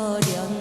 어련